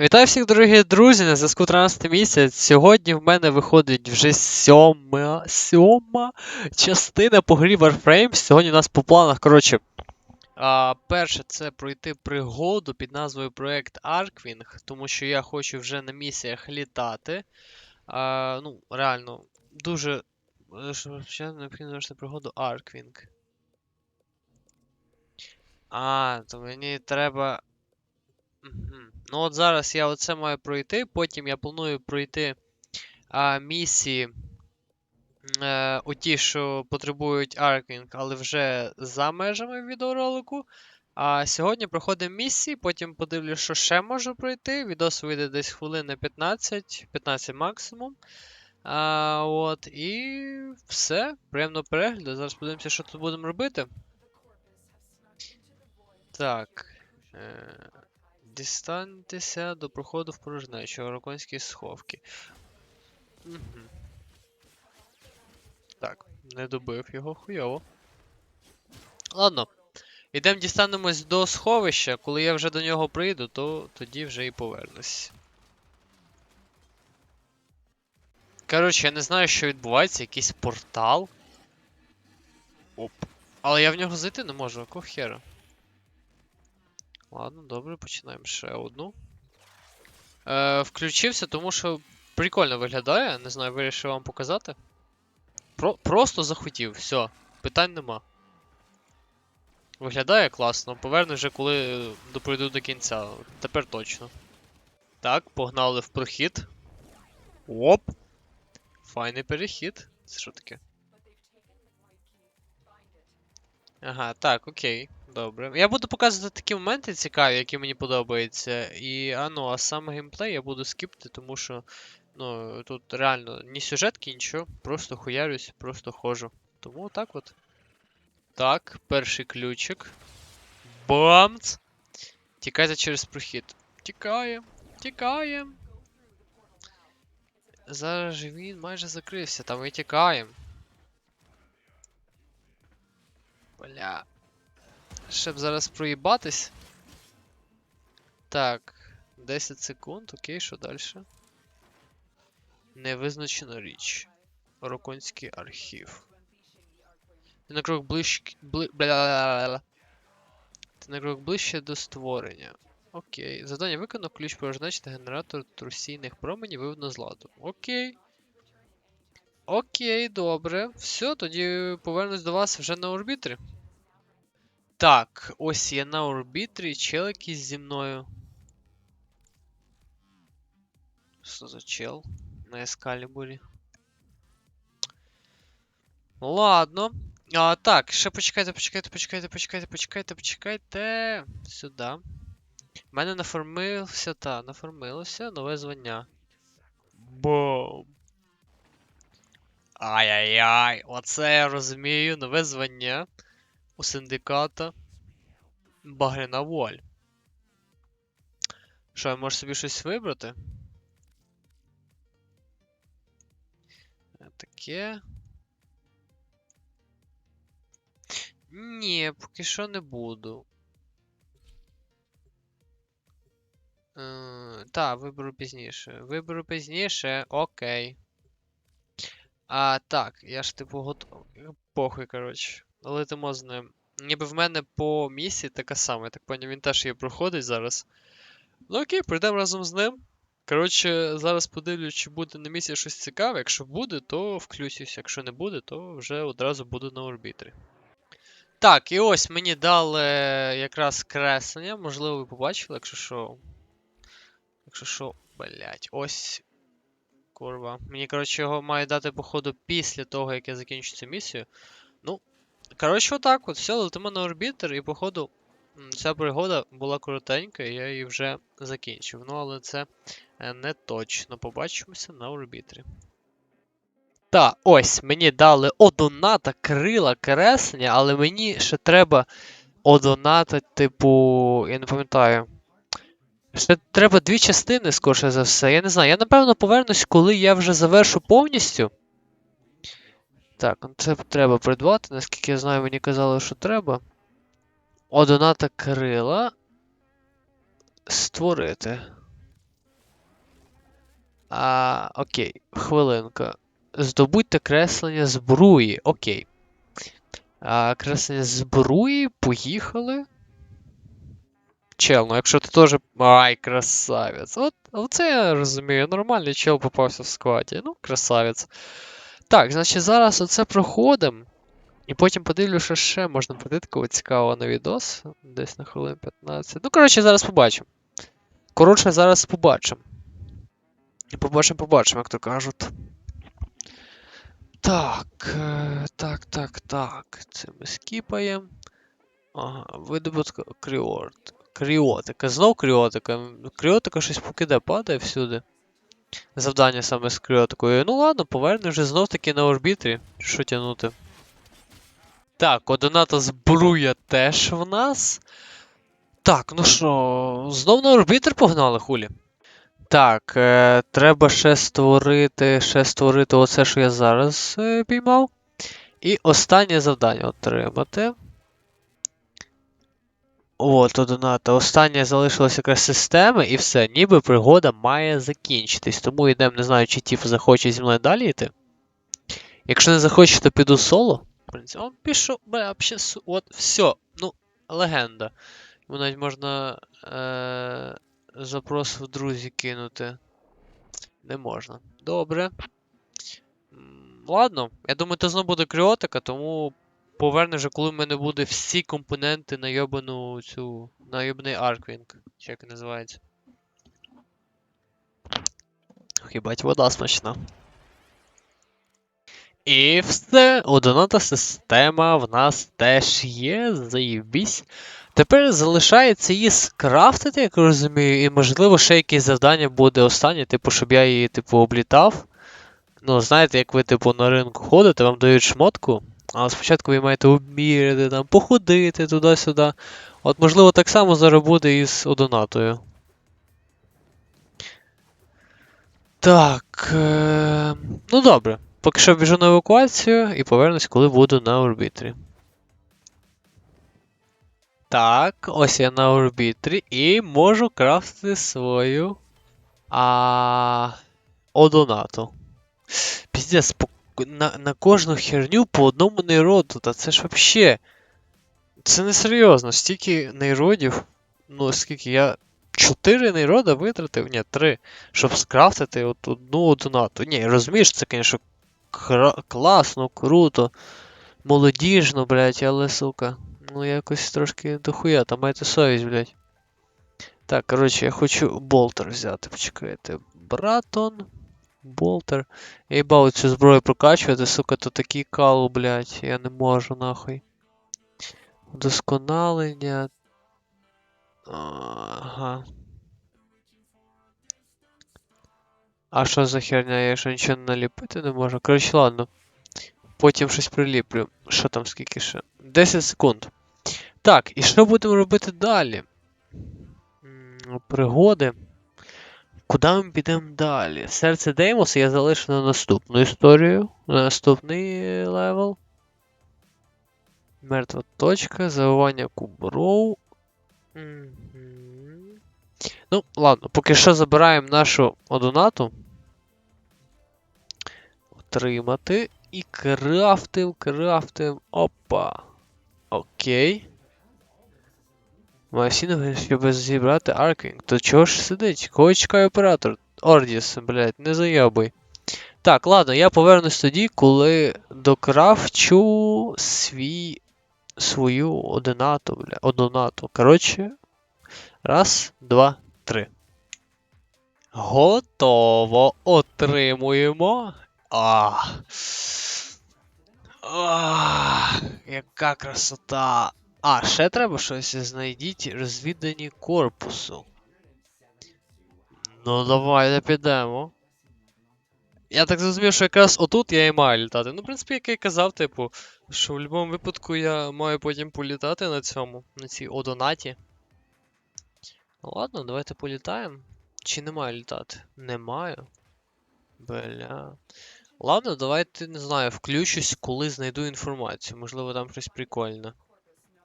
Вітаю всіх, дорогі друзі, на зв'язку 13 місяць. Сьогодні в мене виходить вже сьома, сьома частина по грі Warframe. Сьогодні у нас по планах, коротше. А, перше, це пройти пригоду під назвою Проект Arkwing, тому що я хочу вже на місіях літати. А, ну, реально, дуже. е, Ще необхідно завершити пригоду Arkwing. А, то мені треба. Мгм. Ну от зараз я оце маю пройти, потім я планую пройти а, місії е, у ті, що потребують аркінг, але вже за межами відеоролику. А сьогодні проходимо місії, потім подивлюсь, що ще можу пройти. Відос вийде десь хвилин 15, 15 максимум. А, от, і все. Приємного перегляду. Зараз подивимося, що тут будемо робити. Так. Е, Дістаньтеся до проходу в порожнечу, Ороконські сховки. Угу. Так, не добив його хуйово. Ладно. Ідемо дістанемось до сховища. Коли я вже до нього прийду, то тоді вже і повернусь. Коротше, я не знаю, що відбувається, якийсь портал. Оп. Але я в нього зайти не можу, якого хера? Ладно, добре, починаємо ще одну. Е, включився, тому що прикольно виглядає. Не знаю, вирішив вам показати. Про просто захотів, все, питань нема. Виглядає класно. Поверну вже коли допройду до кінця. Тепер точно. Так, погнали в прохід. Оп! Файний перехід. Це що таке? Ага, так, окей. Добре. Я буду показувати такі моменти цікаві, які мені подобаються. І, а ну, а саме геймплей я буду скіпти, тому що, ну, тут реально ні сюжетки, нічого, просто хуярюсь, просто ходжу. Тому так от. Так, перший ключик. Бамц! Тікайте через прохід. Тікаємо, тікаємо. Зараз же він майже закрився, там і тікаємо. Бля. Щоб зараз проїбатись. Так. 10 секунд, окей, що далі? Невизначена річ. Роконський архів. Ти на крок ближче. Бли... Ти на крок ближче до створення. Окей. Завдання виконано, ключ порожнечити генератор трусійних променів виведено з ладу. Окей. Окей, добре. Все, тоді повернусь до вас вже на орбітрі. Так, ось я на орбітрі, чел якийсь зі мною. Що за чел? На ескалібурі. Ладно. А, так, ще почекайте, почекайте, почекайте, почекайте, почекайте, почекайте. Сюди. У мене наформився, та, наформилося нове звання. Бом. Ай-яй-яй, оце я розумію, нове звання у синдиката Багряна вуаль. Що, я можу собі щось вибрати? Таке. Ні, поки що не буду. Е, та, виберу пізніше. Виберу пізніше, окей. А, так, я ж типу готовий. Похуй, коротше. Летимо з ним. Ніби в мене по місії така сама, я так поняв, він теж її проходить зараз. Ну окей, пройдемо разом з ним. Коротше, зараз подивлюсь, чи буде на місії щось цікаве. Якщо буде, то включусь. Якщо не буде, то вже одразу буду на орбітрі. Так, і ось мені дали якраз креслення. Можливо, ви побачили, якщо що. Якщо що, блять, ось. Курва. Мені, коротше, його мають дати, походу, після того, як я закінчу цю місію. Ну, коротше, отак от. Все, летимо на орбітер, і, походу, ця пригода була коротенька, і я її вже закінчив. Ну, але це е, не точно. Побачимося на орбітрі. Так, ось, мені дали одоната крила креслення, але мені ще треба одоната, типу, я не пам'ятаю. Ще треба дві частини, скорше за все. Я не знаю. Я напевно повернусь, коли я вже завершу повністю. Так, ну це треба придбати, наскільки я знаю, мені казали, що треба. Одоната крила. Створити. А, окей, хвилинка. Здобудьте креслення збруї. Окей. А, креслення збруї, поїхали. Чел, ну якщо ти теж. Ай, красавець. От, оце я розумію. Нормальний чел попався в складі. Ну, красавець. Так, значить, зараз оце проходимо. І потім подивлюся, що ще можна такого цікавого на відос. Десь на хвилин 15. Ну, коротше, зараз побачимо. Коротше, зараз побачимо. І побачимо, побачимо, як то кажуть. Так, е, так, так, так. Це ми скіпаємо. Ага, видобутка кріорт. Кріотика. Знов кріотика. Кріотика щось покиде, падає всюди. Завдання саме з кріотикою. Ну ладно, поверне вже знов таки на орбітрі. Що тягнути? Так, одината збруя теж в нас. Так, ну що, знов на орбітр погнали, хулі. Так, е, треба ще створити, ще створити оце, що я зараз е, піймав. І останнє завдання отримати. От, одината. Останнє залишилось якраз системи, і все, ніби пригода має закінчитись. Тому йдемо, не знаю, чи тіп захоче зі мною далі йти. Якщо не захоче, то піду соло. Он пішов, бля, вообще, от, все, ну, легенда. Йому навіть можна е- запрос в друзі кинути. Не можна. Добре. Ладно, я думаю, це знову буде кріотика, тому поверне вже, коли в мене буде всі компоненти на йобану цю. на йобаний Арквінг. Чи як називається. Хібать, вода смачна. І все, одинота система в нас теж є, заєбісь. Тепер залишається її скрафтити, як розумію, і можливо ще якесь завдання буде останнє, типу, щоб я її, типу, облітав. Ну, знаєте, як ви, типу, на ринку ходите, вам дають шмотку, але спочатку ви маєте обміряти, там, походити туди-сюди. От, можливо, так само зараз буде і одонатою. Так. Е... Ну добре. Поки що біжу на евакуацію і повернусь, коли буду на орбітрі. Так, ось я на орбітрі і можу крафтити свою. А. Одонату. Піздець, по... на, на кожну херню по одному нейроду, та це ж вообще. Це не серйозно, стільки нейродів. Ну, скільки я. Чотири нейрода витратив, ні, три, щоб скрафтити от одну одонату. Ні, розумієш, це, звісно, класно, круто, молодіжно, блядь, але, сука, ну якось трошки дохуя, там маєте совість, блядь. Так, коротше, я хочу болтер взяти, почекайте. Братон, болтер. Я їбав цю зброю прокачувати, сука, то такий кал, блядь, я не можу, нахуй. Вдосконалення. Ага. А що за херня? Я ще нічого наліпити не можу. Коротше, ладно. Потім щось приліплю. Що там, скільки ще? 10 секунд. Так, і що будемо робити далі? Пригоди. Куди ми підемо далі? Серце Деймоса я залишу на наступну історію. На наступний левел. Мертва точка, завивання кубров. Ну, ладно, поки що забираємо нашу одонату. Отримати. І крафтим, крафтим. Опа. Окей. Ноги, щоб зібрати Арквінг. То чого ж сидить? Кого чекає оператор? Ордіс, блядь, не заябуй. Так, ладно, я повернусь тоді, коли докрафчу свій. свою одинату, бля. Одонату. Коротше. Раз, два, три. Готово. Отримуємо. А. А, яка красота. А, ще треба щось знайдіть розвідані корпусу. Ну, давайте підемо. Я так зрозумів, що якраз отут я і маю літати. Ну, в принципі, як я і казав, типу, що в будь-якому випадку я маю потім політати на цьому, на цій одонаті. Ну ладно, давайте політаємо. Чи не маю літати? Не маю. Бля. Ладно, давайте, не знаю, включусь, коли знайду інформацію. Можливо, там щось прикольне.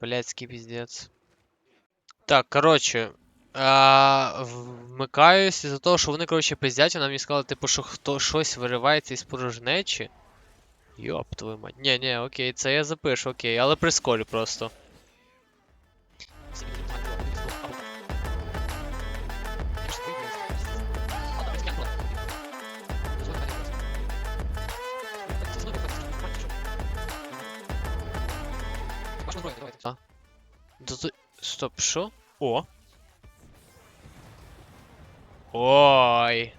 Блядський пиздец. Так, короче. А, вмикаюсь із-за того, що вони, коротше, пиздять, вона мені сказала, типу, що хто щось виривається із порожнечі. Йоп, твою мать. Ні, ні, окей, це я запишу, окей, але прискорю просто. Да ти- Стоп, що? О! Ой,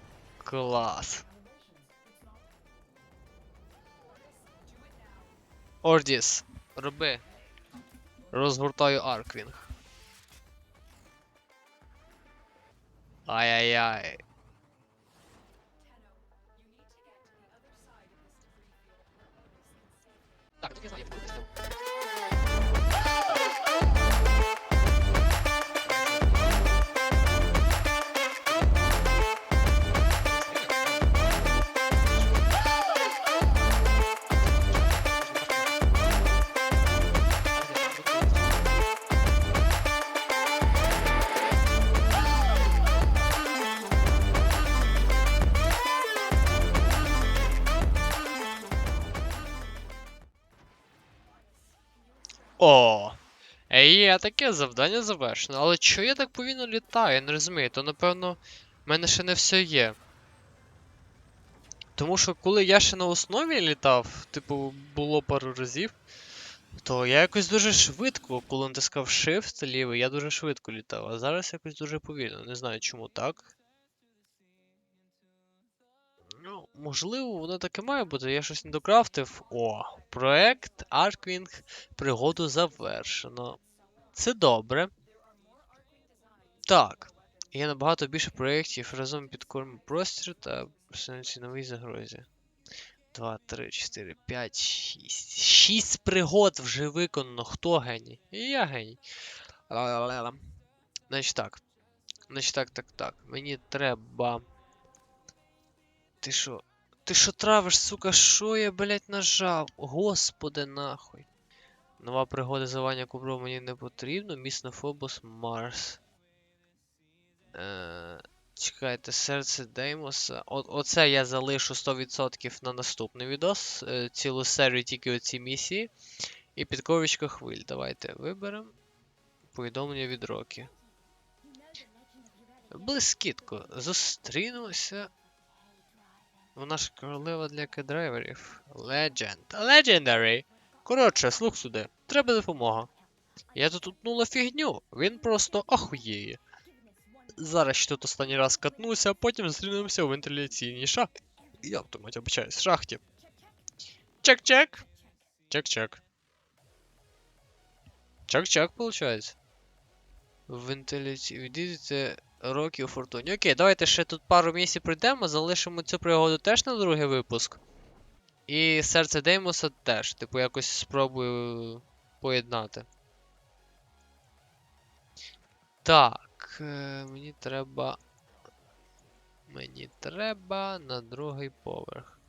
клас. Ордіс, роби. Розгортаю Арквінг. Ай-яй-яй. Так, тут я знаю, Е, Є таке завдання завершено. Але чого я так повільно літаю? Я не розумію, то напевно в мене ще не все є. Тому що коли я ще на основі літав, типу, було пару разів, то я якось дуже швидко, коли натискав Shift лівий, я дуже швидко літав, а зараз якось дуже повільно. Не знаю чому так. Ну, можливо, воно так і має бути, я щось не докрафтив. О, проект Arkwing пригоду завершено. Це добре. Так. Є набагато більше проєктів разом підкорм простір та присунуті новій загрозі. 2, 3, 4, 5, 6. 6 пригод вже виконано. Хто геній? І я геній. Ла-ла-ла-ла. Значить так. Значить так, так, так. Мені треба. Ти що? Ти що травиш, сука? Що я, блять, нажав? Господи нахуй. Нова пригода завання кубру мені не потрібно. Місно Фобос Марс. Е, чекайте, серце Деймоса. О, оце я залишу 100% на наступний відос. Е, цілу серію тільки оці місії. І підковичка хвиль. Давайте виберемо. Повідомлення від Рокі. Блискітко. Зустрінемося. Вона ж королева для кедрайверів. Legend. Legendary. Коротше, слух сюди. Треба допомога. Я тут утнула фігню. Він просто ахуєє. Зараз ще тут останній раз катнуся, потім зустрінемося у вентиляційній шахті. Я мать обичаюсь, шахті. Чек-чек. Чек-чек. Чек-чек, получається. Вентиляції. Відійдете роки у фортуні. Окей, давайте ще тут пару місій пройдемо, залишимо цю пригоду теж на другий випуск. І серце Деймоса теж. Типу, якось спробую поєднати. Так, е, мені треба. Мені треба на другий поверх.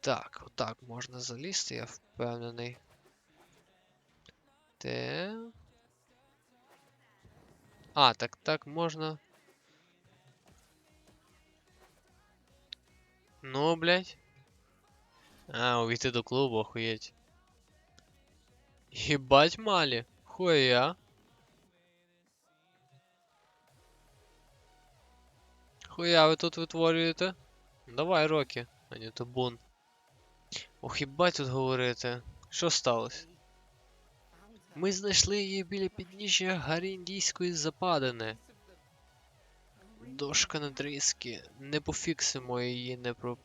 Так, отак можна залізти, я впевнений. Те. А, так так можна. Ну, блядь. А, увійти до клубу, охуєть. Єбать малі. Хуя. Хуя ви тут витворюєте? Давай, Рокі, а не то бун. Ох, їбать тут говорити. Що сталося? Ми знайшли її біля підніжжя гаріндійської западини. Дошка на тріски. Не пофіксимо її, не про.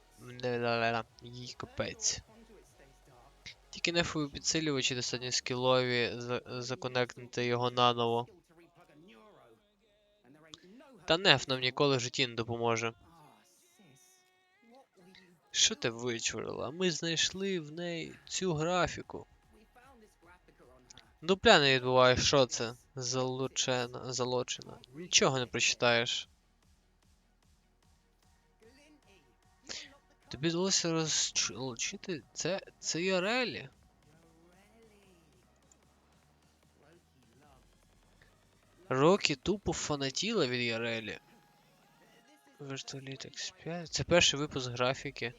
Їй капець. Тільки нефові підсилювачі достатньо скілові за- законектнути його наново. Та неф нам ніколи в житті не допоможе. Що ти вичурила? Ми знайшли в неї цю графіку. Дупля не відбуває, що це? Залучена, залочена. Нічого не прочитаєш. Тобі вдалося розлучити це. Це Йорелі. Рокі тупо фанатіла від Ярелі. Вертоліт X5. Це перший випуск графіки.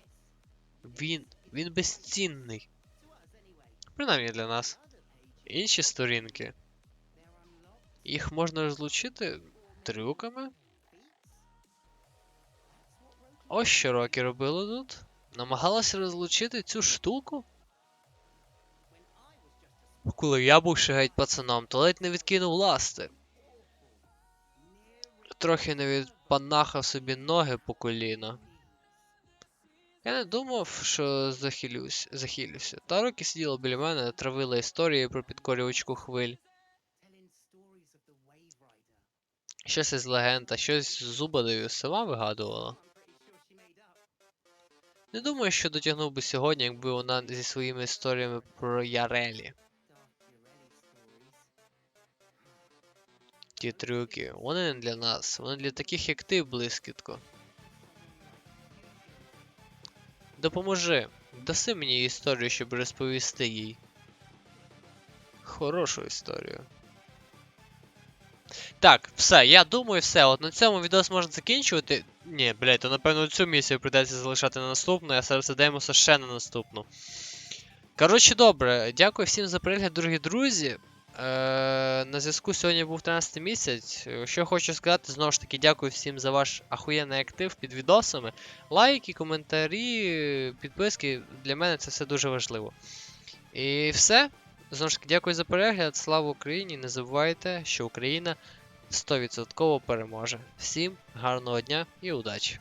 Він. Він безцінний. Принаймні для нас. Інші сторінки. Їх можна розлучити трюками. Ось що Рокі робило тут. Намагалася розлучити цю штуку. Коли я був ще геть пацаном, то ледь не відкинув ласти. Трохи не відпанахав собі ноги по коліна. Я не думав, що захилюсь, захилюся. Та роки сиділа біля мене, травила історії про підкорювачку хвиль. Щось із легенд, а щось з Зубадою сама вигадувала. Не думаю, що дотягнув би сьогодні, якби вона зі своїми історіями про Ярелі. Ті трюки, вони не для нас, вони для таких, як ти, блискітко. Допоможи, даси мені історію, щоб розповісти їй. Хорошу історію. Так, все, я думаю, все. От на цьому відос можна закінчувати. Ні, блядь, то напевно цю місію прийдеться залишати на наступну, а серце Деймоса ще на наступну. Коротше, добре, дякую всім за перегляд, дорогі друзі. Е, на зв'язку сьогодні був 13 місяць. Що хочу сказати, знову ж таки, дякую всім за ваш ахуєнний актив під відосами. Лайки, коментарі, підписки. Для мене це все дуже важливо. І все. Знову ж таки, дякую за перегляд. Слава Україні! Не забувайте, що Україна 100% переможе. Всім гарного дня і удачі!